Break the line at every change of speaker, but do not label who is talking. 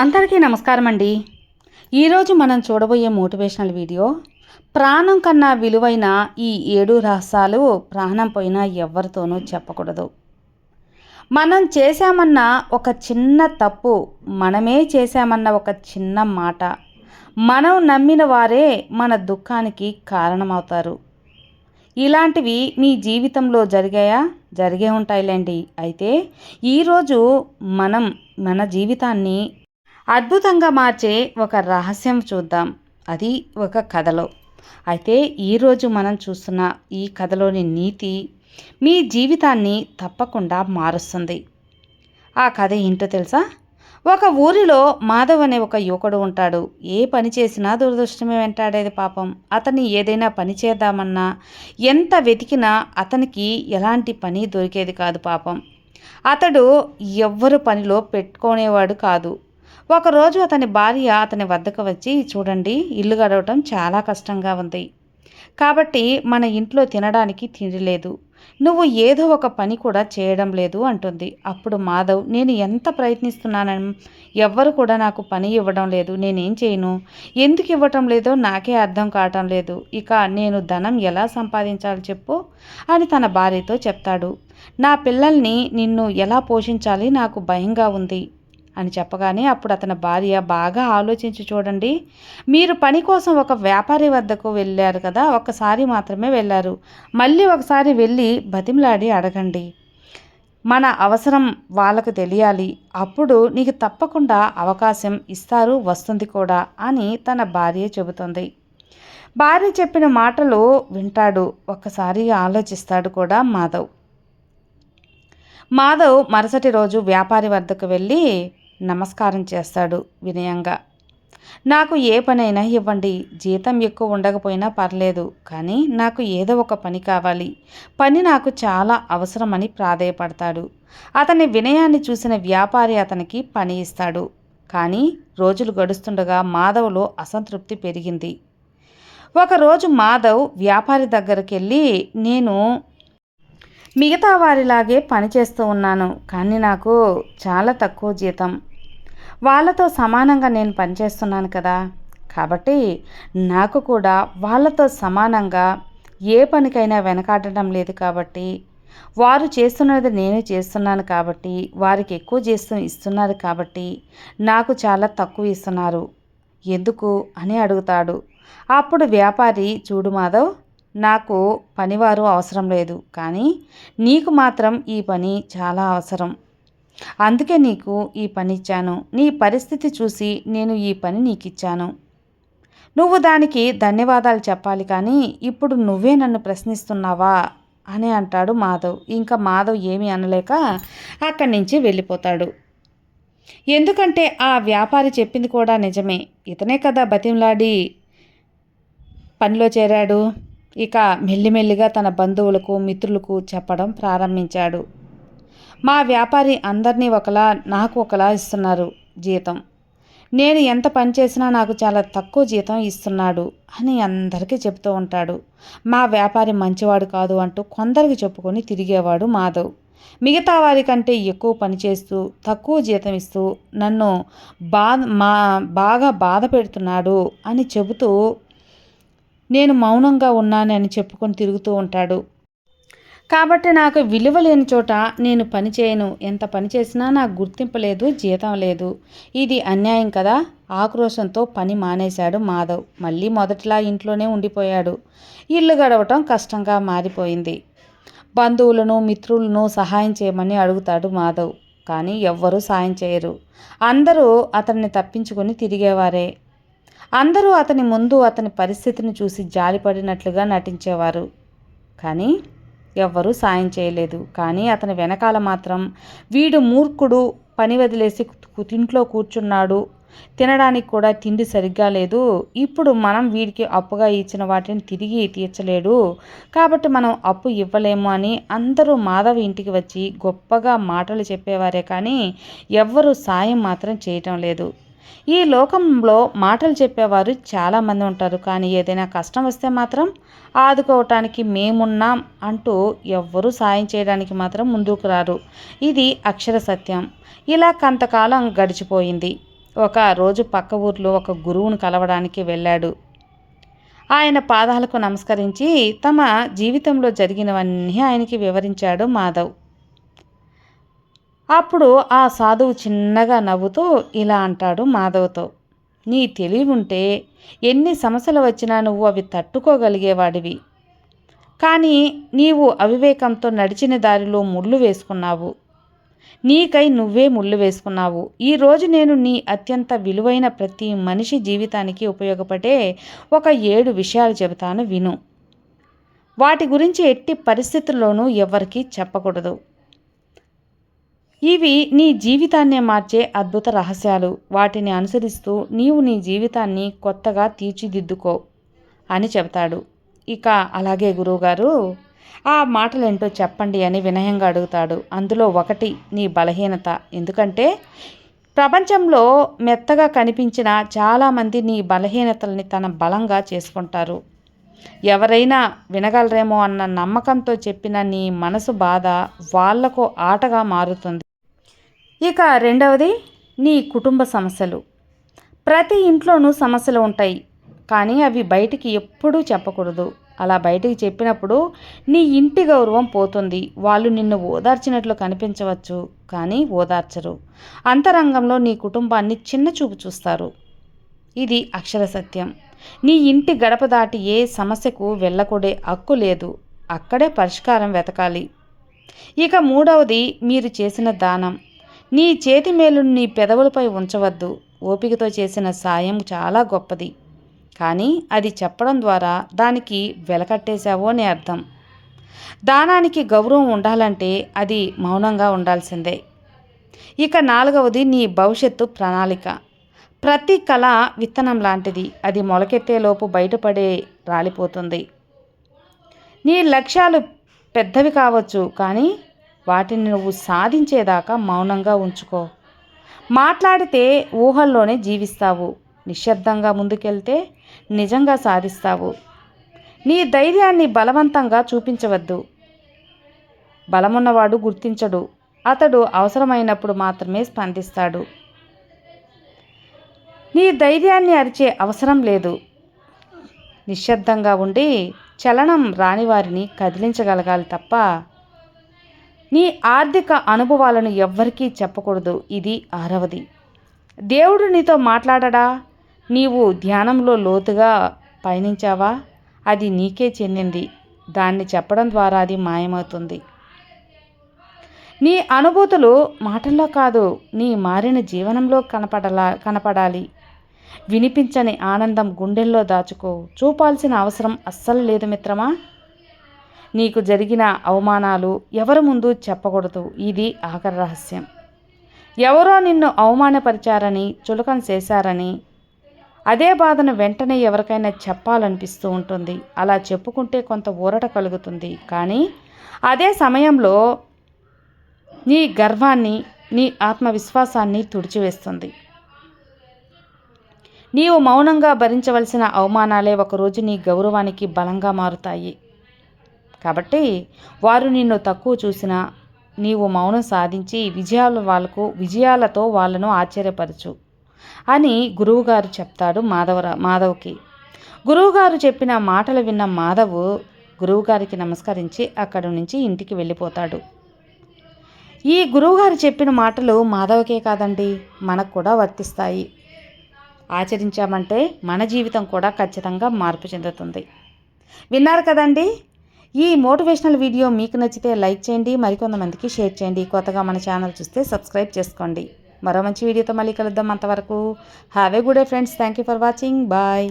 అందరికీ నమస్కారం అండి ఈరోజు మనం చూడబోయే మోటివేషనల్ వీడియో ప్రాణం కన్నా విలువైన ఈ ఏడు రహస్యాలు ప్రాణం పోయినా ఎవరితోనూ చెప్పకూడదు. మనం చేశామన్న ఒక చిన్న తప్పు మనమే చేశామన్న ఒక చిన్న మాట మనం నమ్మిన వారే మన దుఃఖానికి కారణమవుతారు. ఇలాంటివి మీ జీవితంలో జరిగాయా? జరిగే ఉంటాయిలేండి. అయితే ఈరోజు మనం మన జీవితాన్ని అద్భుతంగా మార్చే ఒక రహస్యం చూద్దాం. అది ఒక కథలో. అయితే ఈరోజు మనం చూస్తున్న ఈ కథలోని నీతి మీ జీవితాన్ని తప్పకుండా మారుస్తుంది. ఆ కథ ఏంటో తెలుసా? ఒక ఊరిలో మాధవ్ అనే ఒక యువకుడు ఉంటాడు. ఏ పని చేసినా దురదృష్టమే వెంటాడేది పాపం. అతన్ని ఏదైనా పని చేద్దామన్నా ఎంత వెతికినా అతనికి ఎలాంటి పని దొరికేది కాదు పాపం. అతడు ఎవ్వరు పనిలో పెట్టుకునేవాడు కాదు. ఒకరోజు అతని భార్య అతని వద్దకు వచ్చి చూడండి ఇల్లు గడవటం చాలా కష్టంగా ఉంది. కాబట్టి మన ఇంట్లో తినడానికి తిండి లేదు. నువ్వు ఏదో ఒక పని కూడా చేయడం లేదు అంటుంది. అప్పుడు మాధవ్ నేను ఎంత ప్రయత్నిస్తున్నానని? ఎవ్వరు కూడా నాకు పని ఇవ్వడం లేదు. నేనేం చేయను? ఎందుకు ఇవ్వటం లేదో నాకే అర్థం కావటం లేదు. ఇక నేను ధనం ఎలా సంపాదించాలి చెప్పు అని తన భార్యతో చెప్తాడు. నా పిల్లల్ని నిన్ను ఎలా పోషించాలి? నాకు భయంగా ఉంది. అని చెప్పగానే అప్పుడు అతని భార్య బాగా ఆలోచించి చూడండి మీరు పని కోసం ఒక వ్యాపారి వద్దకు వెళ్ళారు కదా ఒకసారి మాత్రమే వెళ్ళారు. మళ్ళీ ఒకసారి వెళ్ళి బతిమలాడి అడగండి. మన అవసరం వాళ్ళకు తెలియాలి. అప్పుడు నీకు తప్పకుండా అవకాశం ఇస్తారు వస్తుంది కూడా అని తన భార్య చెబుతుంది. భార్య చెప్పిన మాటలు వింటాడు ఒక్కసారి ఆలోచిస్తాడు కూడా మాధవ్. మాధవ్ మరుసటి రోజు వ్యాపారి వద్దకు వెళ్ళి నమస్కారం చేస్తాడు వినయంగా. నాకు ఏ పనైనా ఇవ్వండి జీతం ఎక్కువ ఉండకపోయినా పర్లేదు కానీ నాకు ఏదో ఒక పని కావాలి. పని నాకు చాలా అవసరమని ప్రాధేయపడతాడు. అతని వినయాన్ని చూసిన వ్యాపారి అతనికి పని ఇస్తాడు. కానీ రోజులు గడుస్తుండగా మాధవ్లో అసంతృప్తి పెరిగింది. ఒకరోజు మాధవ్ వ్యాపారి దగ్గరికి వెళ్ళి నేను మిగతా వారిలాగే పనిచేస్తూ ఉన్నాను కానీ నాకు చాలా తక్కువ జీతం. వాళ్ళతో సమానంగా నేను పనిచేస్తున్నాను కదా. కాబట్టి నాకు కూడా వాళ్ళతో సమానంగా ఏ పనికైనా వెనకాడటం లేదు కాబట్టి వారు చేస్తున్నది నేను చేస్తున్నాను కాబట్టి వారికి ఎక్కువ చేస్తూ ఇస్తున్నారు కాబట్టి నాకు చాలా తక్కువ ఇస్తున్నారు. ఎందుకు అని అడుగుతాడు. అప్పుడు వ్యాపారి చూడు మాధవ్ నాకు పనివారు అవసరం లేదు కానీ నీకు మాత్రం ఈ పని చాలా అవసరం. అందుకే నీకు ఈ పని ఇచ్చాను నీ పరిస్థితి చూసి నేను ఈ పని నీకిచ్చాను. నువ్వు దానికి ధన్యవాదాలు చెప్పాలి కానీ ఇప్పుడు నువ్వే నన్ను ప్రశ్నిస్తున్నావా? అని అంటాడు మాధవ్. ఇంకా మాధవ్ ఏమీ అనలేక అక్కడి నుంచి వెళ్ళిపోతాడు. ఎందుకంటే ఆ వ్యాపారి చెప్పింది కూడా నిజమే. ఇతనే కదా బతిమలాడి పనిలో చేరాడు. ఇక మెల్లిమెల్లిగా తన బంధువులకు మిత్రులకు చెప్పడం ప్రారంభించాడు. మా వ్యాపారి అందరినీ ఒకలా నాకు ఒకలా ఇస్తున్నారు జీతం. నేను ఎంత పని చేసినా నాకు చాలా తక్కువ జీతం ఇస్తున్నాడు అని అందరికీ చెప్తూ ఉంటాడు. మా వ్యాపారి మంచివాడు కాదు అంటూ కొందరికి చెప్పుకొని తిరిగేవాడు మాధవ్. మిగతా వారికంటే ఎక్కువ పని చేస్తూ తక్కువ జీతం ఇస్తూ నన్ను బా మా బాగా బాధ పెడుతున్నాడు అని చెబుతూ నేను మౌనంగా ఉన్నానని చెప్పుకొని తిరుగుతూ ఉంటాడు. కాబట్టి నాకు విలువ లేని చోట నేను పని చేయను. ఎంత పని చేసినా నాకు గుర్తింపు లేదు జీతం లేదు. ఇది అన్యాయం కదా? ఆక్రోశంతో పని మానేశాడు మాధవ్. మళ్ళీ మొదటిలా ఇంట్లోనే ఉండిపోయాడు. ఇల్లు గడవటం కష్టంగా మారిపోయింది. బంధువులను మిత్రులను సహాయం చేయమని అడుగుతాడు మాధవ్. కానీ ఎవ్వరూ సాయం చేయరు. అందరూ అతన్ని తప్పించుకొని తిరిగేవారే. అందరూ అతని ముందు అతని పరిస్థితిని చూసి జాలిపడినట్లుగా నటించేవారు. కానీ ఎవ్వరూ సాయం చేయలేదు. కానీ అతని వెనకాల మాత్రం వీడు మూర్ఖుడు పని వదిలేసి ఇంట్లో కూర్చున్నాడు. తినడానికి కూడా తిండి సరిగ్గా లేదు. ఇప్పుడు మనం వీడికి అప్పుగా ఇచ్చిన వాటిని తిరిగి తీర్చలేడు. కాబట్టి మనం అప్పు ఇవ్వలేము అని అందరూ మాధవ్ ఇంటికి వచ్చి గొప్పగా మాటలు చెప్పేవారే కానీ ఎవ్వరూ సాయం మాత్రం చేయటం లేదు. ఈ లోకంలో మాటలు చెప్పేవారు చాలామంది ఉంటారు కానీ ఏదైనా కష్టం వస్తే మాత్రం ఆదుకోవటానికి మేమున్నాం అంటూ ఎవ్వరూ సాయం చేయడానికి మాత్రం ముందుకు రారు. ఇది అక్షర సత్యం. ఇలా కొంతకాలం గడిచిపోయింది. ఒక రోజు పక్క ఊర్లో ఒక గురువును కలవడానికి వెళ్ళాడు. ఆయన పాదాలకు నమస్కరించి తమ జీవితంలో జరిగినవన్నీ ఆయనకి వివరించాడు మాధవ్. అప్పుడు ఆ సాధువు చిన్నగా నవ్వుతూ ఇలా అంటాడు మాధవ్తో నీ తెలివి ఉంటే ఎన్ని సమస్యలు వచ్చినా నువ్వు అవి తట్టుకోగలిగేవాడివి. కానీ నీవు అవివేకంతో నడిచిన దారిలో ముళ్ళు వేసుకున్నావు. నీకై నువ్వే ముళ్ళు వేసుకున్నావు. ఈరోజు నేను నీ అత్యంత విలువైన ప్రతి మనిషి జీవితానికి ఉపయోగపడే ఒక ఏడు విషయాలు చెబుతాను విను. వాటి గురించి ఎట్టి పరిస్థితుల్లోనూ ఎవరికీ చెప్పకూడదు. ఇవి నీ జీవితాన్నే మార్చే అద్భుత రహస్యాలు. వాటిని అనుసరిస్తూ నీవు నీ జీవితాన్ని కొత్తగా తీర్చిదిద్దుకో అని చెబుతాడు. ఇక అలాగే గురువుగారు ఆ మాటలేంటో చెప్పండి అని వినయంగా అడుగుతాడు. అందులో ఒకటి నీ బలహీనత. ఎందుకంటే ప్రపంచంలో మెత్తగా కనిపించిన చాలామంది నీ బలహీనతల్ని తన బలంగా చేసుకుంటారు. ఎవరైనా వినగలరేమో అన్న నమ్మకంతో చెప్పిన నీ మనసు బాధ వాళ్ళకు ఆటగా మారుతుంది. ఇక రెండవది నీ కుటుంబ సమస్యలు. ప్రతి ఇంట్లోనూ సమస్యలు ఉంటాయి కానీ అవి బయటికి ఎప్పుడూ చెప్పకూడదు. అలా బయటికి చెప్పినప్పుడు నీ ఇంటి గౌరవం పోతుంది. వాళ్ళు నిన్ను ఓదార్చినట్లు కనిపించవచ్చు కానీ ఓదార్చరు. అంతరంగంలో నీ కుటుంబాన్ని చిన్న చూపు చూస్తారు. ఇది అక్షర సత్యం. నీ ఇంటి గడప దాటి ఏ సమస్యకు వెళ్ళకూడే హక్కు లేదు. అక్కడే పరిష్కారం వెతకాలి. ఇక మూడవది మీరు చేసిన దానం. నీ చేతి మేలును నీ పెదవులపై ఉంచవద్దు. ఓపికతో చేసిన సాయం చాలా గొప్పది. కానీ అది చెప్పడం ద్వారా దానికి వెలకట్టేశావో అని అర్థం. దానానికి గౌరవం ఉండాలంటే అది మౌనంగా ఉండాల్సిందే. ఇక నాలుగవది నీ భవిష్యత్తు ప్రణాళిక. ప్రతి కళ విత్తనం లాంటిది. అది మొలకెత్తేలోపు బయటపడే రాలిపోతుంది. నీ లక్ష్యాలు పెద్దవి కావచ్చు కానీ వాటిని నువ్వు సాధించేదాకా మౌనంగా ఉంచుకో. మాట్లాడితే ఊహల్లోనే జీవిస్తావు. నిశ్శబ్దంగా ముందుకెళ్తే నిజంగా సాధిస్తావు. నీ ధైర్యాన్ని బలవంతంగా చూపించవద్దు. బలమున్నవాడు గుర్తించడు. అతడు అవసరమైనప్పుడు మాత్రమే స్పందిస్తాడు. నీ ధైర్యాన్ని అరిచే అవసరం లేదు. నిశ్శబ్దంగా ఉండి చలనం రాని వారిని కదిలించగలగాలి తప్ప నీ ఆర్థిక అనుభవాలను ఎవ్వరికీ చెప్పకూడదు. ఇది ఆరవది. దేవుడు నీతో మాట్లాడడా? నీవు ధ్యానంలో లోతుగా పయనించావా? అది నీకే చెందింది. దాన్ని చెప్పడం ద్వారా అది మాయమవుతుంది. నీ అనుభూతులు మాటల్లో కాదు నీ మారిన జీవనంలో కనపడలా కనపడాలి. వినిపించని ఆనందం గుండెల్లో దాచుకో. చూపాల్సిన అవసరం అస్సలు లేదు మిత్రమా? నీకు జరిగిన అవమానాలు ఎవరి ముందు చెప్పకూడదు. ఇది ఆఖరి రహస్యం. ఎవరో నిన్ను అవమానపరిచారని చులకన చేశారని అదే బాధను వెంటనే ఎవరికైనా చెప్పాలనిపిస్తూ ఉంటుంది. అలా చెప్పుకుంటే కొంత ఊరట కలుగుతుంది. కానీ అదే సమయంలో నీ గర్వాన్ని నీ ఆత్మవిశ్వాసాన్ని తుడిచివేస్తుంది. నీవు మౌనంగా భరించవలసిన అవమానాలే ఒకరోజు నీ గౌరవానికి బలంగా మారుతాయి. కాబట్టి వారు నిన్ను తక్కువ చూసినా నీవు మౌనం సాధించి విజయాలు వాళ్ళకు విజయాలతో వాళ్ళను ఆశ్చర్యపరచు అని గురువుగారు చెప్తాడు మాధవరా మాధవ్కి. గురువుగారు చెప్పిన మాటలు విన్న మాధవ్ గురువుగారికి నమస్కరించి అక్కడి నుంచి ఇంటికి వెళ్ళిపోతాడు. ఈ గురువుగారు చెప్పిన మాటలు మాధవకే కాదండి మనకు కూడా వర్తిస్తాయి. ఆచరించామంటే మన జీవితం కూడా ఖచ్చితంగా మార్పు చెందుతుంది. విన్నారు కదండి? ఈ మోటివేషనల్ వీడియో మీకు నచ్చితే లైక్ చేయండి మరికొంతమందికి షేర్ చేయండి. కొత్తగా మన ఛానల్ చూస్తే సబ్స్క్రైబ్ చేసుకోండి. మరో మంచి వీడియోతో మళ్ళీ కలుద్దాం అంతవరకు. Have a good day friends thank you for watching bye